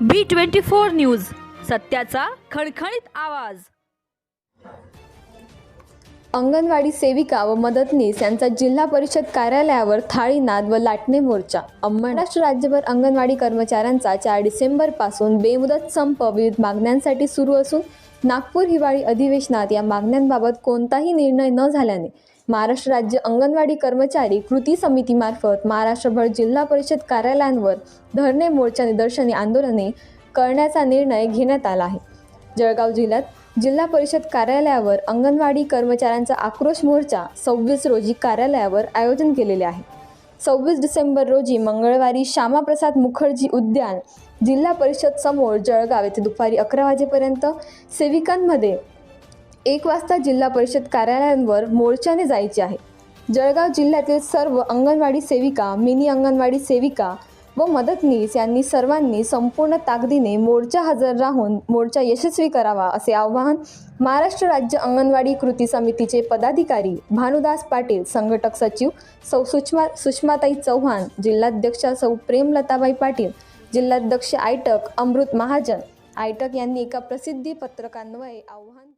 बी twenty four news सत्याचा खणखणीत आवाज. अंगणवाडी सेविका व मदतनीस यांचा जिल्हा परिषद कार्यालयावर थाळीनाद व लाटणे मोर्चा. महाराष्ट्र राज्यभर अंगणवाडी कर्मचाऱ्यांचा चार डिसेंबरपासून बेमुदत संप विविध मागण्यांसाठी सुरू असून नागपूर हिवाळी अधिवेशनात या मागण्यांबाबत कोणताही निर्णय न झाल्याने महाराष्ट्र राज्य अंगणवाडी कर्मचारी कृती समितीमार्फत महाराष्ट्रभर जिल्हा परिषद कार्यालयांवर धरणे मोर्चा निदर्शने आंदोलने करण्याचा निर्णय घेण्यात आला आहे. जळगाव जिल्ह्यात जिल्हा परिषद कार्यालयावर अंगणवाडी कर्मचाऱ्यांचा आक्रोश मोर्चा सव्वीस रोजी कार्यालयावर आयोजन केलेले आहे. सव्वीस डिसेंबर रोजी मंगळवारी श्यामाप्रसाद मुखर्जी उद्यान जिल्हा परिषद समोर जळगाव येथे दुपारी अकरा वाजेपर्यंत सेविकांमध्ये एक वाजता जिल्हा परिषद कार्यालयांवर मोर्चाने जायचे आहे. जळगाव जिल्ह्यातील सर्व अंगणवाडी सेविका मिनी अंगणवाडी सेविका व मदतनीस यांनी सर्वांनी संपूर्ण ताकदीने मोर्चा हजर राहून मोर्चा यशस्वी करावा असे आवाहन महाराष्ट्र राज्य अंगणवाडी कृती समितीचे पदाधिकारी भानुदास पाटील संघटक सचिव सौ सुषमा सुषमाताई चव्हाण जिल्हाध्यक्षा सौ प्रेमलताबाई पाटील जिल्हाध्यक्ष आयटक अमृत महाजन. आयटक यांनी एका प्रसिद्धी पत्रकान्वये आव्हान